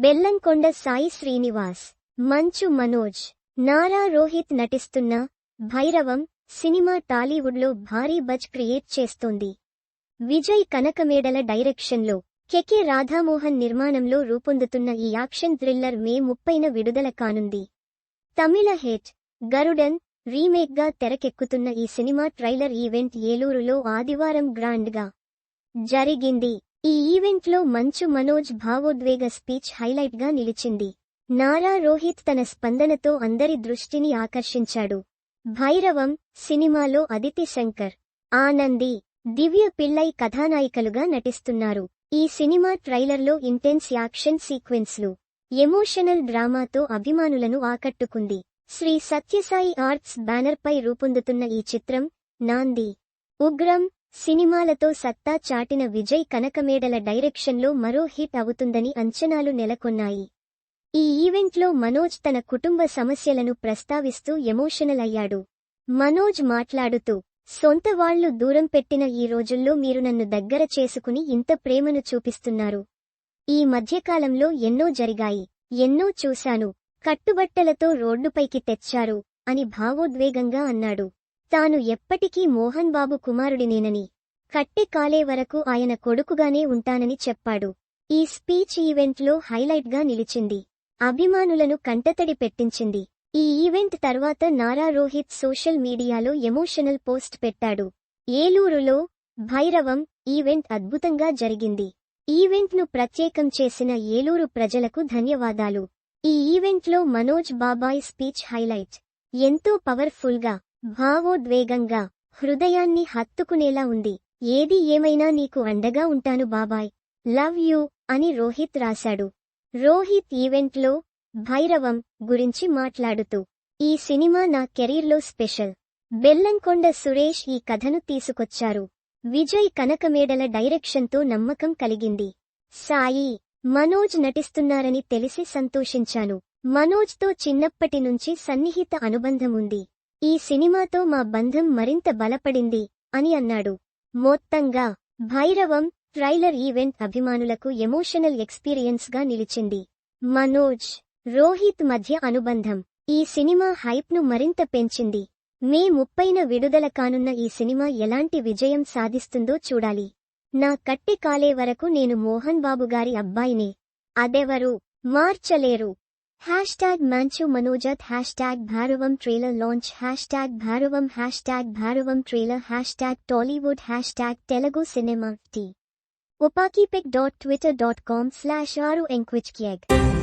బెల్లంకొండ సాయి శ్రీనివాస్ మంచు మనోజ్ నారా రోహిత్ నటిస్తున్న భైరవం సినిమా టాలీవుడ్లో భారీ బజ్ క్రియేట్ చేస్తోంది. విజయ్ కనకమేడల డైరెక్షన్లో కెకె రాధామోహన్ నిర్మాణంలో రూపొందుతున్న ఈ యాక్షన్ థ్రిల్లర్ మే ముప్పైన విడుదల కానుంది. తమిళ హిట్ గరుడన్ రీమేక్గా తెరకెక్కుతున్న ఈ సినిమా ట్రైలర్ ఈవెంట్ ఏలూరులో ఆదివారం గ్రాండ్గా జరిగింది. ఈ ఈవెంట్లో మంచు మనోజ్ భావోద్వేగ స్పీచ్ హైలైట్గా నిలిచింది. నారా రోహిత్ తన స్పందనతో అందరి దృష్టిని ఆకర్షించాడు. భైరవం సినిమాలో అదితి శంకర్ ఆనంది దివ్య పిళ్ళై కథానాయికలుగా నటిస్తున్నారు. ఈ సినిమా ట్రైలర్లో ఇంటెన్స్ యాక్షన్ సీక్వెన్స్లు ఎమోషనల్ డ్రామాతో అభిమానులను ఆకట్టుకుంది. శ్రీ సత్యసాయి ఆర్ట్స్ బ్యానర్పై రూపొందుతున్న ఈ చిత్రం నాంది ఉగ్రం సినిమాలతో సత్తా చాటిన విజయ్ కనకమేడల డైరెక్షన్లో మరో హిట్ అవుతుందని అంచనాలు నెలకొన్నాయి. ఈ ఈవెంట్లో మనోజ్ తన కుటుంబ సమస్యలను ప్రస్తావిస్తూ ఎమోషనల్ అయ్యాడు. మనోజ్ మాట్లాడుతూ సొంత వాళ్ళు దూరం పెట్టిన ఈ రోజుల్లో మీరు నన్ను దగ్గర చేసుకుని ఇంత ప్రేమను చూపిస్తున్నారు. ఈ మధ్యకాలంలో ఎన్నో జరిగాయి ఎన్నో చూశాను కట్టుబట్టలతో రోడ్డుపైకి తెచ్చారు అని భావోద్వేగంగా అన్నాడు. తాను ఎప్పటికీ మోహన్ బాబు కుమారుడినేనని కట్టె కాలే వరకు ఆయన కొడుకుగానే ఉంటానని చెప్పాడు. ఈ స్పీచ్ ఈవెంట్లో హైలైట్గా నిలిచింది. అభిమానులను కంటతడి పెట్టించింది. ఈ ఈవెంట్ తర్వాత నారా రోహిత్ సోషల్ మీడియాలో ఎమోషనల్ పోస్ట్ పెట్టాడు. ఏలూరులో భైరవం ఈవెంట్ అద్భుతంగా జరిగింది. ఈవెంట్ను ప్రత్యేకం చేసిన ఏలూరు ప్రజలకు ధన్యవాదాలు. ఈ ఈవెంట్లో మనోజ్ బాబాయ్ స్పీచ్ హైలైట్. ఎంతో పవర్ఫుల్గా భావోద్వేగంగా హృదయాన్ని హత్తుకునేలా ఉంది. ఏది ఏమైనా నీకు అండగా ఉంటాను బాబాయ్. లవ్ యూ అని రోహిత్ రాశాడు. రోహిత్ ఈవెంట్లో భైరవం గురించి మాట్లాడుతూ ఈ సినిమా నా కెరీర్లో స్పెషల్. బెల్లంకొండ సురేష్ ఈ కథను తీసుకొచ్చారు. విజయ్ కనకమేడల డైరెక్షన్తో నమ్మకం కలిగింది. సాయి మనోజ్ నటిస్తున్నారని తెలిసి సంతోషించాను. మనోజ్తో చిన్నప్పటి నుంచి సన్నిహిత అనుబంధముంది. ఈ సినిమాతో మా బంధం మరింత బలపడింది అని అన్నాడు. మొత్తంగా భైరవం ట్రైలర్ ఈవెంట్ అభిమానులకు ఎమోషనల్ ఎక్స్పీరియన్స్గా నిలిచింది. మనోజ్ రోహిత్ మధ్య అనుబంధం. ఈ సినిమా హైప్ను మరింత పెంచింది. మే ముప్పైన విడుదల కానున్న ఈ సినిమా ఎలాంటి విజయం సాధిస్తుందో చూడాలి. నా కట్టి కాలే వరకు నేను మోహన్ బాబు గారి అబ్బాయినే. అదెవరు? మార్చలేరు. Hashtag Mancho Manojat Hashtag Bharavam Trailer Launch Hashtag Bharavam Hashtag Bharavam Trailer Hashtag Tollywood Hashtag Telugu Cinema T. Upakipic.twitter.com slash aro enquich kieg.